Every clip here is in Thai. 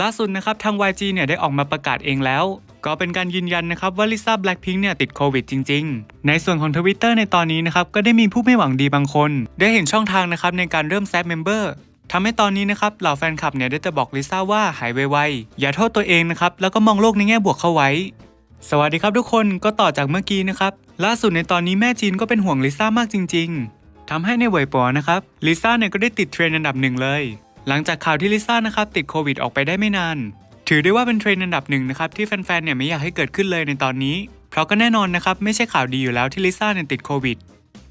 ล่าสุดนะครับทาง YG เนี่ยได้ออกมาประกาศเองแล้ว ก็เป็นการยืนยันนะครับว่าลิซ่าแบล็คพิงค์เนี่ยติดโควิดจริง ๆ ในส่วนของทวิตเตอร์ในตอนนี้นะครับก็ได้มีผู้ไม่หวังดีบางคน ได้เห็นช่องทางนะครับในการเริ่มแซดเมมเบอร์ทำให้ตอนนี้นะครับเหล่าแฟนคลับเนี่ยได้แต่บอกลิซ่าว่าหายไวๆอย่าโทษตัวเองนะครับแล้วก็มองโลกในแง่บวกเข้าไว้ สวัสดีครับทุกคนก็ต่อจากเมื่อกี้นะครับล่าสุดในตอนนี้แม่จีนก็เป็นห่วงลิซ่ามากจริง ๆทำให้ในเวยปอนะครับลิซ่าเนี่ยก็ได้ติดเทรนด์อันดับหนึ่งเลย หลังจากข่าวที่ลิซ่านะครับติดโควิดออกไปได้ไม่นาน ถือได้ว่าเป็นเทรนด์อันดับหนึ่งนะครับที่แฟนๆเนี่ยไม่อยากให้เกิดขึ้นเลยในตอนนี้ เพราะก็แน่นอนนะครับไม่ใช่ข่าวดีอยู่แล้วที่ลิซ่าเนี่ยติดโควิด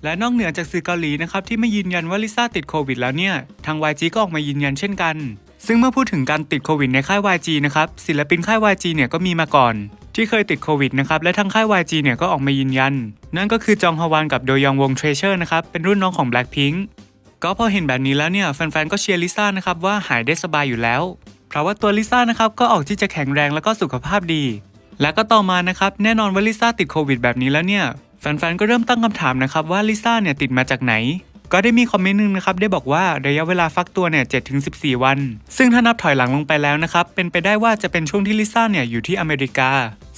และนอกเหนือจากสื่อเกาหลีนะครับที่ไม่ยืนยันว่าลิซ่าติดโควิดแล้วเนี่ยทาง YG ก็ออกมายืนยันเช่นกัน ซึ่งเมื่อพูดถึงการติดโควิดในค่าย YG นะครับศิลปินค่าย YG เนี่ยก็มีมาก่อน ที่เคยติดโควิดนะครับและทางค่าย YG เนี่ยก็ออกมายืนยัน นั่นก็คือจองฮวานกับโดยองวงเทรเชอร์นะครับเป็นรุ่นน้องของ Blackpink ก็พอเห็นแบบนี้แล้วเนี่ยแฟนๆก็เชียร์ลิซ่านะครับว่าหายได้สบายอยู่แล้ว เพราะว่าตัวลิซ่านะครับก็ออกที่จะแข็งแรงแล้วก็สุขภาพดี และก็ต่อมานะครับแน่นอนว่าลิซ่าติดโควิดแบบนี้แล้วเนี่ยแฟนๆก็เริ่มตั้งคำถามนะครับว่าลิซ่าเนี่ยติดมาจากไหนก็ได้มีคอมเมนต์หนึงนะครับได้บอกว่าระยะเวลาฟักตัวเนี่ย7-14วัน ซึ่งถ้านับถอยหลังลงไปแล้วนะครับเป็นไปได้ว่าจะเป็นช่วงที่ลิซ่าเนี่ยอยู่ที่อเมริกา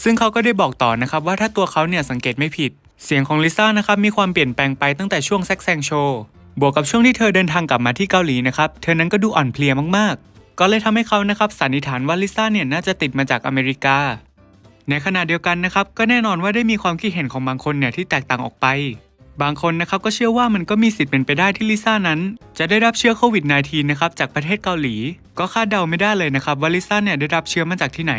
ซึ่งเขาก็ได้บอกต่อนะครับว่าถ้าตัวเขาเนี่ยสังเกตไม่ผิด เสียงของลิซ่านะครับมีความเปลี่ยนแปลงไปตั้งแต่ช่วงแซกแซงโชว์ บวกกับช่วงที่เธอเดินทางกลับมาที่เกาหลีนะครับเธอนั้นก็ดูอ่อนเพลียมากๆ ก็เลยทำให้เขานะครับสันนิษฐานว่าลิซ่าเนี่ยน่าจะติดมาจากอเมริกา ในขณะเดียวกันนะครับก็แน่นอนว่าได้มีความคิดเห็นของบางคนเนี่ยที่แตกต่างออกไป บางคนนะครับก็เชื่อว่ามันก็มีสิทธิ์เป็นไปได้ที่ลิซ่านั้น จะได้รับเชื้อโควิด -19 นะครับจากประเทศเกาหลี ก็คาดเดาไม่ได้เลยนะครับว่าลิซ่าเนี่ยได้รับเชื้อมาจากที่ไหน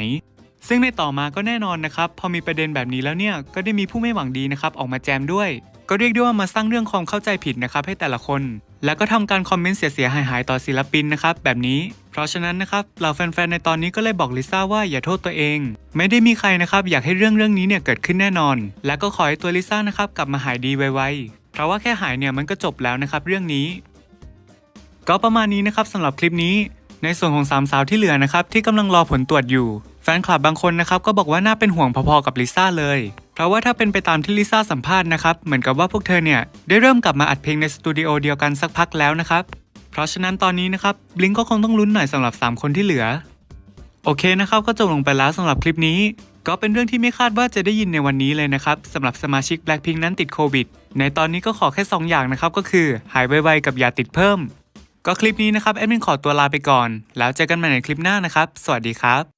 ซึ่งในต่อมาก็แน่นอนนะครับ พอมีประเด็นแบบนี้แล้วเนี่ย ก็ได้มีผู้ไม่หวังดีนะครับ ออกมาแจมด้วย ก็เรียกได้ว่ามาสร้างเรื่องความเข้าใจผิดนะครับให้แต่ละคน แล้วก็ทำการคอมเมนต์เสียๆหายๆต่อศิลปินนะครับแบบนี้ เพราะฉะนั้นนะครับเหล่าแฟนๆในตอนนี้ก็เลยบอกลิซ่าว่าอย่าโทษตัวเอง ไม่ได้มีใครนะครับอยากให้เรื่องเรื่องนี้เนี่ยเกิดขึ้นแน่นอน และก็ขอให้ตัวลิซ่านะครับกลับมาหายดีไวๆเพราะว่าแค่หายเนี่ยมันก็จบแล้วนะครับเรื่องนี้ ก็ประมาณนี้นะครับสำหรับคลิปนี้ ในส่วนของสามสาวที่เหลือนะครับที่กำลังรอผลตรวจอยู่แฟนคลับบางคนนะครับก็บอกว่าน่าเป็นห่วงพอๆกับลิซ่าเลย เพราะว่าถ้าเป็นไปตามที่ลิซ่าสัมภาษณ์นะครับ เหมือนกับว่าพวกเธอเนี่ย ได้เริ่มกลับมาอัดเพลงในสตูดิโอเดียวกันสักพักแล้วนะครับ เพราะฉะนั้นตอนนี้นะครับบลิงก็คงต้องลุ้นหน่อยสำหรับ 3 คนที่เหลือ โอเคนะครับก็จบลงไปแล้วสำหรับคลิปนี้ ก็เป็นเรื่องที่ไม่คาดว่าจะได้ยินในวันนี้เลยนะครับสำหรับสมาชิก Blackpink นั้นติดโควิด ในตอนนี้ก็ขอแค่ 2 อย่างนะครับก็คือหายไวๆกับอย่าติดเพิ่ม ก็คลิปนี้นะครับแอดมินขอตัวลาไปก่อน แล้วเจอกันใหม่ในคลิปหน้านะครับ สวัสดีครับ